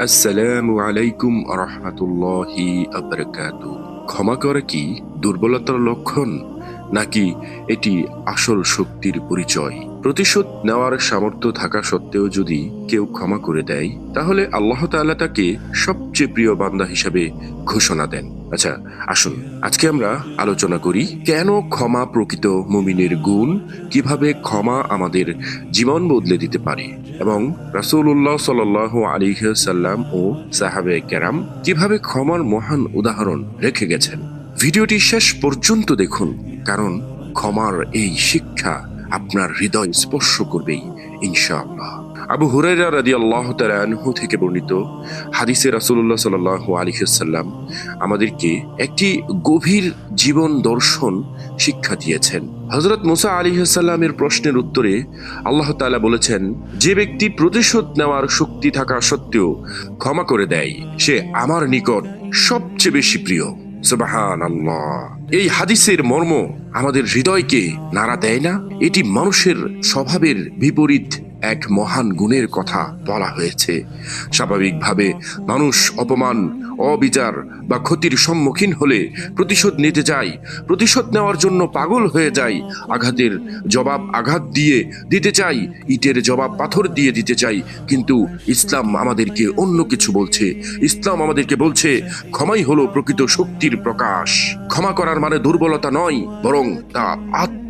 আসসালামু আলাইকুম রহমতুল্লাহি আবরকাত। ক্ষমা করা কি? দুর্বলতার লক্ষণ? নাকি এটি আসল শক্তির পরিচয়? প্রতিশোধ নেওয়ার সামর্থ্য থাকা সত্ত্বেও যদি কেউ ক্ষমা করে দেয়, তাহলে আল্লাহ তাআলা তাকে সবচেয়ে প্রিয় বান্দা হিসাবে ঘোষণা দেন। আচ্ছা আসুন, আজকে আমরা আলোচনা করি, কেন ক্ষমা প্রকৃত মুমিনের গুণ? কীভাবে ক্ষমা আমাদের জীবন বদলে দিতে পারে? এবং রাসূলুল্লাহ সাল্লাহ আলিহাল্লাম ও সাহাবে কেরাম কীভাবে ক্ষমার মহান উদাহরণ রেখে গেছেন? ভিডিওটি শেষ পর্যন্ত দেখুন, কারণ ক্ষমার এই শিক্ষা আপনার হৃদয় স্পর্শ করবেই, ইনশাআল্লাহ। আবু হুরাইরা রাদি আল্লাহ তালানহু থেকে বর্ণিত হাদিসে রাসূলুল্লাহ সাল্লাহ আলিহাল্লাম আমাদেরকে একটি গভীর জীবন দর্শন শিক্ষা দিয়েছেন। হজরত মুসা আলিহাল্লামের প্রশ্নের উত্তরে আল্লাহ তাআলা বলেছেন, যে ব্যক্তি প্রতিশোধ নেওয়ার শক্তি থাকা সত্ত্বেও ক্ষমা করে দেয়, সে আমার নিকট সবচেয়ে বেশি প্রিয়। সুবাহান এই হাদিসের মর্ম আমাদের হৃদয়কে নাড়া দেয় না? এটি মানুষের স্বভাবের বিপরীত এক মহান গুণের কথা বলা হয়েছে। স্বাভাবিকভাবে মানুষ অপমান অবিচার বা ক্ষতির সম্মুখীন হলে প্রতিশোধ নিতে চায় প্রতিশোধ নেওয়ার জন্য পাগল হয়ে যায় আঘাতের জবাব আঘাত দিয়ে দিতে চাই। ইটের জবাব পাথর দিয়ে দিতে চাই। কিন্তু ইসলাম আমাদেরকে অন্য কিছু বলছে। ইসলাম আমাদেরকে বলছে, ক্ষমাই হলো প্রকৃত শক্তির প্রকাশ। ক্ষমা করার মানে দুর্বলতা নয়, বরং তা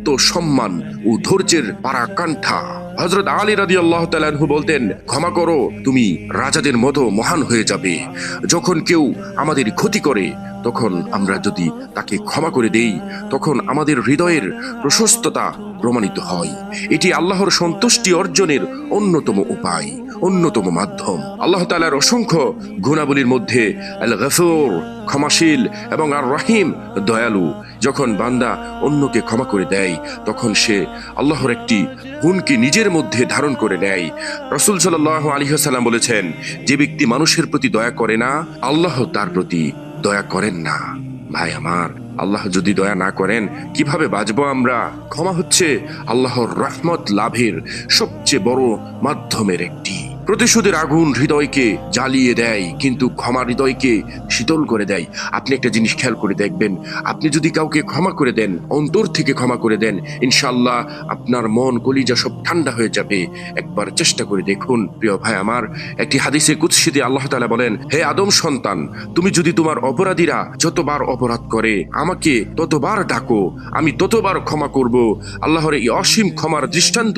আত্মসম্মান ও ধৈর্যের পারাকাণ্ঠা হজরত আলী রাদি আল্লাহ তালানহু বলতেন, ক্ষমা করো, তুমি রাজাদের মতো মহান হয়ে যাবে। যখন কেউ আমাদের ক্ষতি করে, তখন আমরা যদি তাকে ক্ষমা করে দেই, তখন আমাদের হৃদয়ের প্রশস্ততা প্রমাণিত হয়। এটি আল্লাহর সন্তুষ্টি অর্জনের অন্যতম উপায়, অন্যতম মাধ্যম। আল্লাহ তালার অসংখ্য গুণাবলীর মধ্যে আল গফুর ক্ষমাশীল এবং আর রহিম দয়ালু। যখন বান্দা অন্যকে ক্ষমা করে দেয়, তখন সে আল্লাহর একটি গুণকে নিজের মধ্যে ধারণ করে নেয়। রসুল সাল্লাহ আলিহাসাল্লাম বলেছেন, যে ব্যক্তি মানুষের প্রতি দয়া করে না, আল্লাহ তার প্রতি দয়া করেন না। ভাই আমার, আল্লাহ যদি দয়া না করেন, কীভাবে বাঁচবো আমরা? ক্ষমা হচ্ছে আল্লাহর রহমত লাভের সবচেয়ে বড় মাধ্যমের একটি প্রতিশোধের আগুন হৃদয়কে জ্বালিয়ে দেয়, কিন্তু ক্ষমা হৃদয়কে শীতল করে দেয়। আপনি একটা জিনিস খেয়াল করে দেখবেন, আপনি যদি কাউকে ক্ষমা করে দেন, অন্তর থেকে ক্ষমা করে দেন ইনশাল্লাহ আপনার মন কলিজা সব ঠান্ডা হয়ে যাবে। একবার চেষ্টা করে দেখুন, প্রিয় ভাই আমার, একটি হাদিসে কুৎসিতে আল্লাহ তালা বলেন, হে আদম সন্তান, তুমি যদি তোমার অপরাধীরা যতবার অপরাধ করে, আমাকে ততবার ডাকো, আমি ততবার ক্ষমা করব। আল্লাহর এই অসীম ক্ষমার দৃষ্টান্ত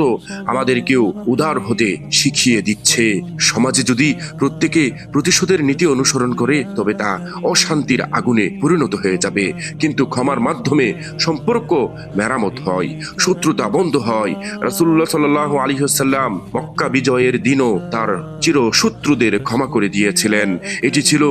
আমাদেরকেও উদার হতে শিখিয়ে দিচ্ছে। সমাজে যদি প্রত্যেকে প্রতিশোধের নীতি অনুসরণ করে, তবে তা অশান্তির আগুনে পরিণত হয়ে যাবে। কিন্তু ক্ষমার মাধ্যমে সম্পর্ক মেরামত হয়, শত্রুতা বন্ধ হয়। রাসুল্লাহ সাল্লাহ আলিহাল্লাম মক্কা বিজয়ের দিনও তার চির শত্রুদের ক্ষমা করে দিয়েছিলেন। এটি ছিল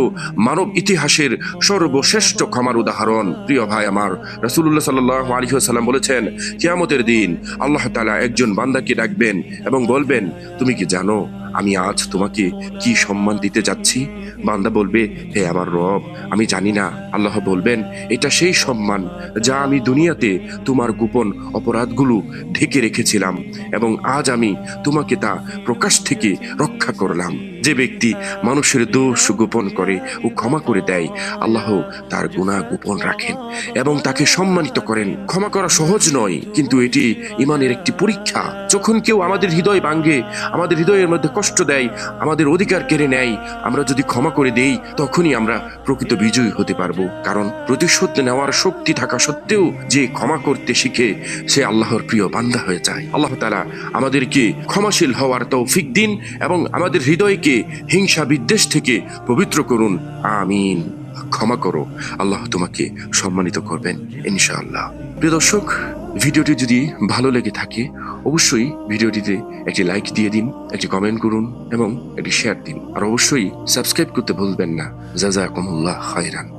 মানব ইতিহাসের সর্বশ্রেষ্ঠ ক্ষমার উদাহরণ। প্রিয় ভাই আমার রাসুল্লাহ সাল্লাহ বলেছেন, কিয়ামতের দিন আল্লাহ তালা একজন বান্দাকে ডাকবেন এবং বলবেন, তুমি কি জানো আমি আজ তোমাকে কি সম্মান দিতে যাচ্ছি? বান্দা বলবে, হে আমার রব, আমি জানি না। আল্লাহ বলবেন, এটা সেই সম্মান যা আমি দুনিয়াতে তোমার গোপন অপরাধগুলো ঢেকে রেখেছিলাম এবং আজ আমি তোমাকে তা প্রকাশ থেকে রক্ষা করলাম। যে ব্যক্তি মানুষের দোষ গোপন করে ও ক্ষমা করে দেয়, আল্লাহ তার গুণা গোপন রাখেন এবং তাকে সম্মানিত করেন। ক্ষমা করা সহজ নয়, কিন্তু এটি ইমানের একটি পরীক্ষা। যখন কেউ আমাদের হৃদয় ভাঙ্গে আমাদের হৃদয়ের মধ্যে কষ্ট দেয়, আমাদের অধিকার কেড়ে নেয়, আমরা যদি ক্ষমা করে দেই, তখনই আমরা প্রকৃত বিজয়ী হতে পারব। কারণ প্রতিশোধ নেওয়ার শক্তি থাকা সত্ত্বেও যে ক্ষমা করতে শিখে, সে আল্লাহর প্রিয় বান্দা হয়ে যায়। আল্লাহ তালা আমাদেরকে ক্ষমাশীল হওয়ার তৌফিক দিন এবং আমাদের হৃদয়কে হিংসা বিদ্বেষ থেকে পবিত্র করুন। আমিন। ক্ষমা করো। আল্লাহ তোমাকে সম্মানিত করবেন, ইনশাআল্লাহ। প্রিয় দর্শক, ভিডিওটি যদি ভালো লেগে থাকে, অবশ্যই ভিডিওটিতে একটি লাইক দিয়ে দিন, একটি কমেন্ট করুন এবং একটি শেয়ার দিন। আর অবশ্যই সাবস্ক্রাইব করতে ভুলবেন না। জাজা কমুল্লাহ খায়রান।